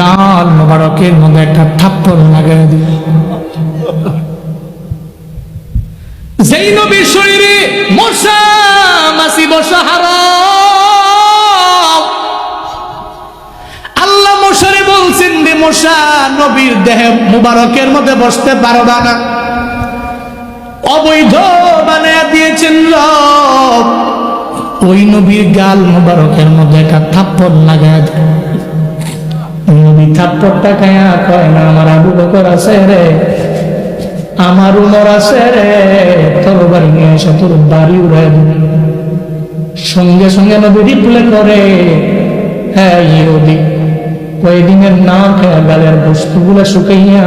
গাল মোবারকের মধ্যে একটা থাপ্পড় লাগাই দিল। যেই নবীর শরীরে মশা মাসি বসা হারাম। আল্লাহ মশারে বলছেন মশা নবীর মধ্যে বসতে পারবা না। অবৈধ বানায় দিয়েছেন লোক ওই নবীর গাল মুবারকের মধ্যে একটা থাপ্পড় লাগায় নবী থাপ্পড়টা খায়া কয় না আমার আবু বকর আছে রে, আমার উমর আছে রে, তোর বাড়ি নিয়ে এসে তোর বাড়ি উড়াই সঙ্গে সঙ্গে নবী রিপ্লে করে হ্যাঁ ইহুদি কয়েকদিনের না খেয়া গালের বস্তুগুলা শুকাইয়া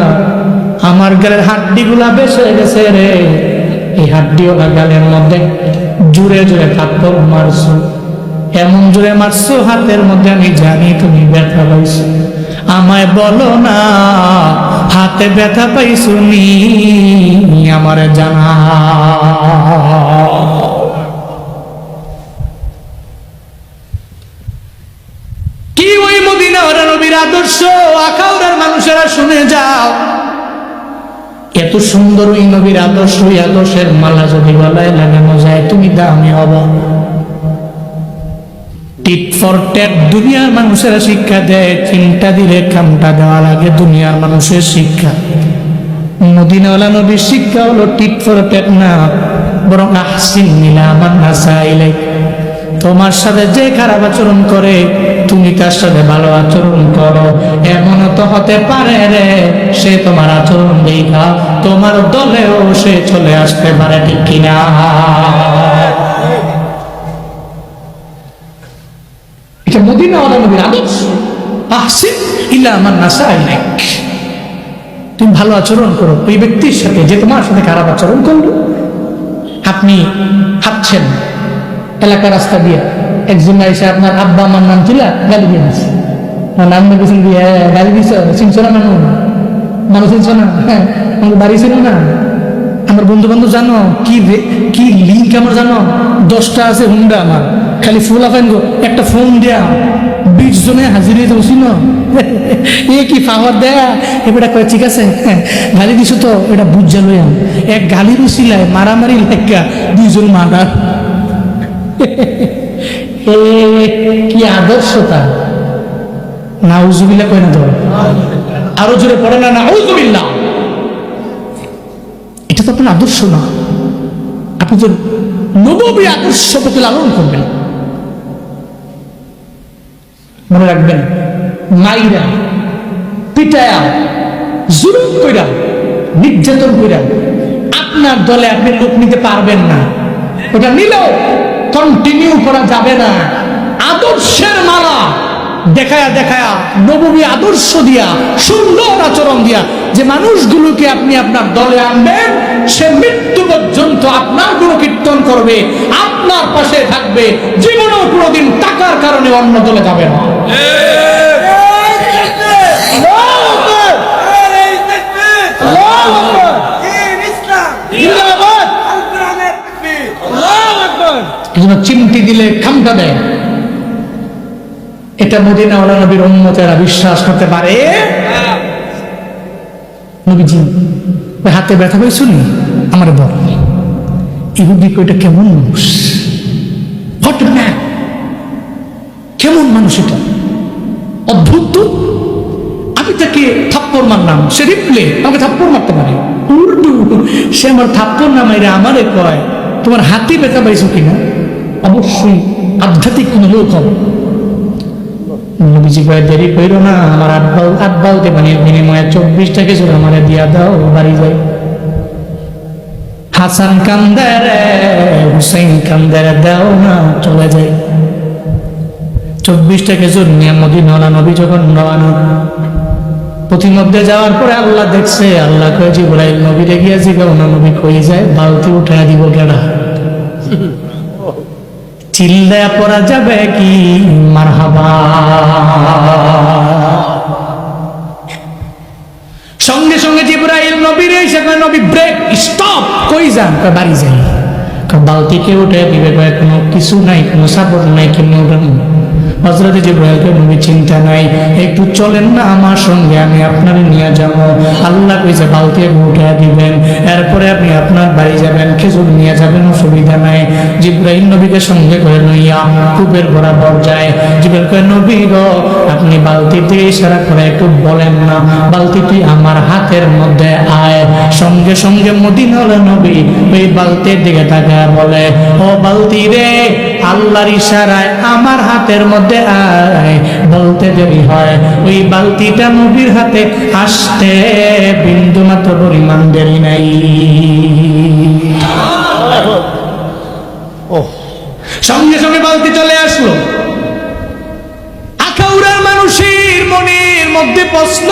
আমার গালের হাড্ডিগুলা হয়ে গেছে রে। এই হাড্ডিওলা গালের মধ্যে জুড়ে জুড়ে থাপ্পড় মারছো। এমন জুড়ে মারছো, হাতের মধ্যে আমি জানি তুমি ব্যথা পাইছো। আমায় বলো না, হাতে ব্যথা পাইছো নি, আমারে জানা। কি ওই মদিনা ওরা নবীর আদর্শ? আখাউড়ার মানুষেরা শুনে যাও। এত সুন্দর ওই নবীর আদর্শ, ওই আদর্শের মালা যদি গলায় লাগানো যায়, তুমি দামি হব। টিট ফর ট্যাট দুনিয়ার মানুষেরা শিক্ষা দেয়, চিন্তা দিলে কামটা দেওয়া লাগে দুনিয়ার মানুষের শিক্ষা। মদিনাওয়ালা নবীর শিক্ষা হলো টিট ফর ট্যাট না, বরং আহসিন নিলা আমার নাসা ইলাই তোমার সাথে যে খারাপ আচরণ করে, তুমি তার সাথে ভালো আচরণ করো। এমনও তো হতে পারে রে, সে তোমার আচরণ দেখা, তোমার দলেও সে চলে আসতে পারে ঠিক কিনা। এটা মদিনা ওয়ালা নবীর আদর্শ। আহসিন ইল্লা আমার নাসা ইলাইক। তুমি ভালো আচরণ করো ওই ব্যক্তির সাথে যে তোমার সাথে খারাপ আচরণ করল। আপনি হাঁটছেন এলাকার রাস্তা দিয়ে। একজন এসে আপনার আব্বা আমার নাম ছিল গালি দিয়ে আমার নাম দিয়ে "হ্যাঁ, গালি দিছ চিনছ না মানুষ মানুষ চিনছ না? হ্যাঁ বাড়ি ছিল না? আমার বন্ধু বান্ধব জানো? কি কি লিঙ্ক আমার জানো? দশটা আছে হুন্ডা আমার। খালি ফুল আফেন একটা ফোন দেয়া। বিশ জনে হাজিরে দেবছি না এ কি পাওয়ার দেয়া? এবারে কয় ঠিক আছে হ্যাঁ, গালি দিছো তো এটা বুঝা লইয়াম এক গালির উচিলায় মারামারি লেখা দুইজন মারা কি আদর্শতা নাউজুবিল্লাহ কয় না তো আরও জোরে পড়ে না নাউজুবিল্লাহ। এটা তো আপনার আদর্শ না। আপনি তো নবী আদর্শ প্রতি লালন করবেন, মনে রাখবেন মাইরা পিটায়া, জুলুম কইরা, নির্যাতন কইরা আপনার দলে আপনি লোক নিতে পারবেন না। ওটা নিলেও কন্টিনিউ করা যাবে না। আদর্শের মালা দেখায়া দেখায়া নবমী আদর্শ দিয়া, সুন্দর আচরণ দিয়া যে মানুষগুলোকে আপনি আপনার দলে আনবেন সে মৃত্যু পর্যন্ত আপনারগুলো কীর্তন করবে, আপনার পাশে থাকবে, জীবনেও কোনোদিন টাকার কারণে অন্য দলে যাবে না। চিমটি দিলে খামটা দেয়। এটা মদিনাওয়ালা নবীর উন্মতেরা বিশ্বাস করতে পারে? নবীজি হাতে ব্যথা পেয়েছ নি? আমার বল। ইহুদি ওইটা কেমন মানুষ? হট ম্যান কেমন মানুষ এটা? অদ্ভুত আমি তাকে থাপ্পড় মারলাম। সে রিপ্লে, আমাকে থাপ্পড় মারতে পারে। উর্দু সে আমার থাপ্পড় না মাইরে আমারে কয়, তোমার হাতে ব্যথা পাইছো কিনা? অবশ্যই আধ্যাত্মিক কোনো লোক হবে। নবীজি কয়ে, দেরি কইরো না, আমার আব্বাও আব্বাও দেবানি বিনিময়ে চব্বিশটা কিছু আমার দিয়া দাও, বাড়ি যাই। হাসান কান্দের হুসাইন কান্দের দাও না, চলে যাই। চব্বিশটা খেজুর নিয়ে মদিনা নবী যখন রওনা প্রতিমধ্যে যাওয়ার পরে আল্লাহ দেখছে, আল্লাহ কয়ে, জিব্রাইল নবী গিয়ে জিগাও না, নবী কই যায়, বালতি উঠায় দিব কেডা? চিল্লায় পড়া যাবে কি? মারহাবা। সঙ্গে সঙ্গে জিব্রাইল নবীর এসে নবী ব্রেক স্টপ কই যান? বাড়ি যাই। কয় বালতিকে উঠে দিবে কোনো কিছু নাই, কোনো সাপোর্ট নাই কেমন হজরত জিব্রাইলকে নবী চিন্তা নাই, একটু চলেন না আমার সঙ্গে, আমি আপনার নিয়ে যাব। আল্লাহ কইছে বালতি উঠে দিবেন, এরপরে আপনি আপনার বাড়ি যাবেন, খেজুর নিয়ে যাবেন, অসুবিধা নাই। জিব্রাইল নবীকে সঙ্গে করে লইয়া কূপের বরাবর যায়। জিব্রাইল কয়, নবী গো, আপনি বালতি দিয়ে ইশারা করে একটু বলেন না বালতি তুই আমার হাতের মধ্যে আয়। সঙ্গে সঙ্গে মদিনার নবী ওই বালতির দিকে তাকায় বলে, ও বালতি রে আল্লাহর ইশারায় আমার হাতের মধ্যে আয়। বলতে দেরি হয়, ওই বালতিটা নবীর হাতে আসতে। বিন্দু মাত্র পরিমাণ দেরি নাই। সঙ্গে সঙ্গে বালতি চলে আসলো। আখাউড়ার মানুষের মনের মধ্যে প্রশ্ন,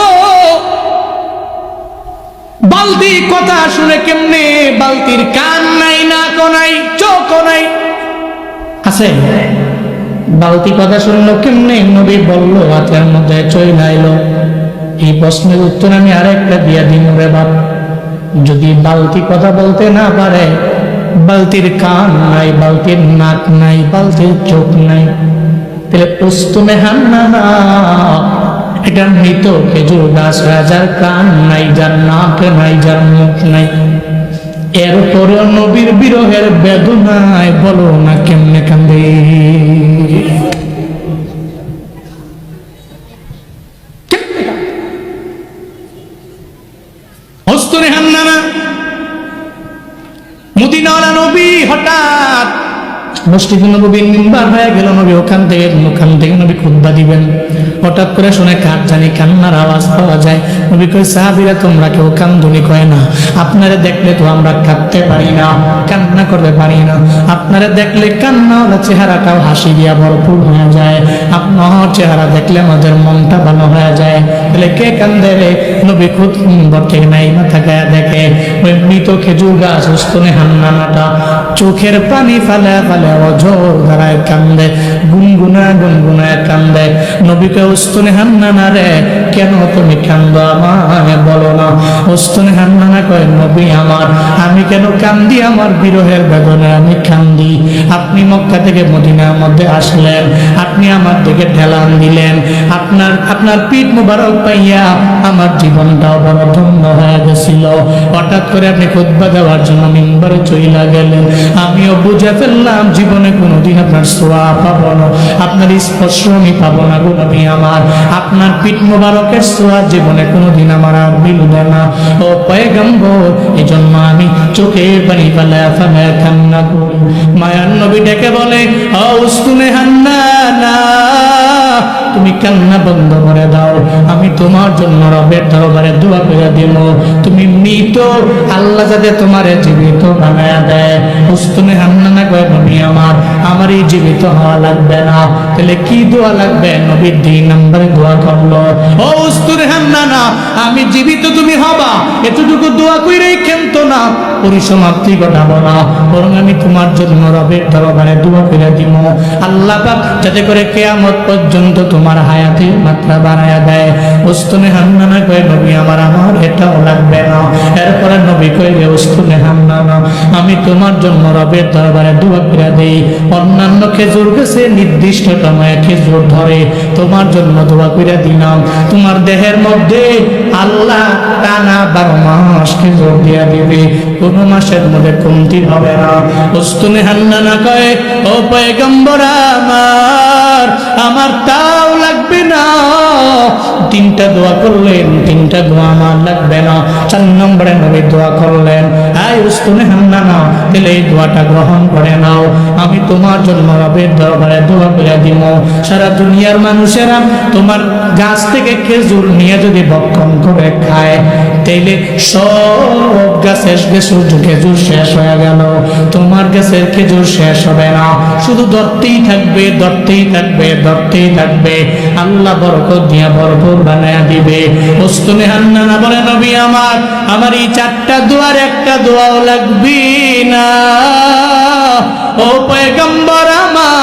বালতি কথা শুনে কেমনে বালতির কান নাই নাক নাই চোখ নাই? আছে? বালতি কথা শুনলো কেমনে? নবী বলল, হাতের মধ্যে চই নাইলো এই প্রশ্নের উত্তর আমি আরেকটা দিয়া দিন রে বাপ। যদি বালতি কথা বলতে না পারে, বালতির কান নাই, বালতির নাক নাই, বালতির চোখ নাই, তাহলে প্রস্তুমে হান্না এটা মৃত খেজুর গাছ রাজার কান নাই, যার নাক নাই, যার মুখ নাই। এরপরেও নবীর বিরহের বেদনায় বলো না কেমনে কান্দে? মসজিদ নবীর মিম্বার হয়ে গেল নবী ওখান থেকে ওখান থেকে নবী খুদ্া দিবেন। হঠাৎ করে শুনে কার জানি কান্নার আওয়াজ পাওয়া যায়। নবী কই সাহাবিরা তোমরা কেউ কান্দুনি কয় না। আপনারা দেখলে তো আমরা কাঁদতে পারি না, কান্না করতে পারি না। আপনারা দেখলে কান্নাওয়ালা চেহারাটাও হাসি দিয়া ভরপুর হয়ে যায়। আপনার চেহারা দেখলে আমাদের মনটা ভালো হয়ে যায়। তাহলে কে কান্দে রে? নবী খুদ মিম্বর থেকে নাই মাথা গায়ে দেখে। ওই মৃত খেজুর গাছ উস্তনে হান্নানাটা চোখের পানি ফালে ফালে অঝোর ধারায় কান্দে। গুনগুনা গুনগুনায় কান্দে। নবীকে উস্তনে হান্নানা রে? কেন তুমি কান্দ আমায় বলো না। উস্তনে হান্নানা কয়, নবী আমার, আমি কেন কান্দি? আমার বিরহের বেদনায় আমি কান্দি। আপনি মক্কা থেকে মদিনার মধ্যে আসলেন। আপনি আমার দিকে ঢেলান দিলেন। আপনার আপনার পিঠ মুবারক পাইয়া আমার জীবনটাও বড় ধন্য হয়ে গেছিল। হঠাৎ করে আপনি খুদ্া দেওয়ার জন্য মিম্বারে চইলা গেলেন। আমিও বুঝে ফেললাম জীবনে কোনোদিন আপনার সোয়া পাবো না। আপনার স্পর্শ আমি পাবো না গো নবী আমার। আপনার পিঠ মুবারকের সোয়া জীবনে কোনোদিন আমার আর মিলবে না। ও পয়গম্বর এই জন্য আমি চোখের পানি ফেলে ফেলে কান্না করি। মায়ার নবী ডেকে বলে, ও উস্তুনে হান্না না তুমি কান্না বন্ধ করে দাও। আমি তোমার জন্য রবের দরবারে দোয়া করে দিব। তুমি মৃত, আল্লাহ যাতে তোমার জীবিত বানায় দেয়। উস্তুনে হান্না না কয়, নবী আমার আমার এই জীবিত হওয়া লাগবে না। তাহলে কি দোয়া লাগবে? নবীর দুই নম্বরে দোয়া করল। ও উস্তুনে হান্না না আমি জীবিত, তুমি হবা। এতটুকু দোয়া কইরেই খেমতো না, পরিসমাপ্তি ঘটাবো না। বরং আমি তোমার জন্য রবের দরবারে দোয়া করে দিব। আল্লাহ পাক যাতে করে কেয়ামত পর্যন্ত তোমার হায়াতের মাত্রা বাড়ায়া দেয়। উস্তুনে হান্নানা কয়ে, নবী আমার আমার এটাও লাগবে না। এরপরে নবী কয়ে ওস্তনে আমি তোমার জন্য রবের দরবারে দোয়া করে দেই। অন্যান্য খেজুর গাছে নির্দিষ্ট সময়ে খেজুর ধরে, তোমার জন্য দোয়া করে দিলাম। তোমার দেহের মধ্যে আল্লাহ টানা বারো মাস খেজুর দিয়া দিবে। কোনো মাসের মধ্যে কমতি হবে না। উস্তুনে হান্নানা কয়ে, ও পয়গম্বর আমার আমার তাও লাগবে না। তিনটা দোয়া করলেন, তিনটা দোয়া আমার লাগবে না। চার নম্বরে নবী দোয়া করলেন আয় উস্তুনে হান্না তাহলে এই দোয়াটা গ্রহণ করে নাও। আমি তোমার জন্য রবের দরবারে দোয়া করে দিব। সারা দুনিয়ার মানুষেরা তোমার গাছ থেকে খেজুর নিয়ে যদি করে খায়, তাইলে সব গাছের খেজুর খেজুর শেষ হয়ে গেল। তোমার গাছের খেজুর শেষ হবে না। শুধু ধরতেই থাকবে ধরতেই থাকবে ধরতেই থাকবে। আল্লাহ বরকত দিয়া ভরপুর বানায়া দিবে। ওস্তুনে হান্নানা বলে, নবী আমার আমার এই চারটা দোয়ার একটা দোয়াও লাগবি না। ও পয়গম্বর আমার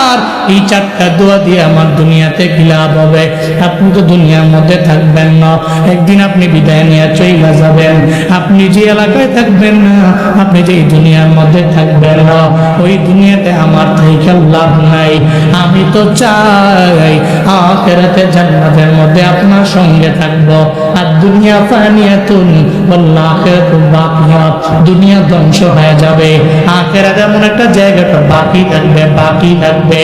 এই চারটা দোয়া দিয়ে আমার দুনিয়াতে লাভ হবে। আপনি তো দুনিয়ার মধ্যে থাকবেন না। একদিন আপনি বিদায় নিয়ে চলে যাবেন। আপনি যে এলাকায় থাকবেন না, আপনি যে দুনিয়ার মধ্যে থাকবেন না, ওই দুনিয়াতে আমার থেকে লাভ নাই। আমি তো চাই আখেরাতে জান্নাতের মধ্যে আপনার সঙ্গে থাকব। আর দুনিয়া ফানিয়াতুন বল্লা আখেরাতু বাকিয়াত দুনিয়া ধ্বংস হয়ে যাবে। আখেরাতে এমন একটা জায়গাটা বাকি থাকবে বাকি থাকবে।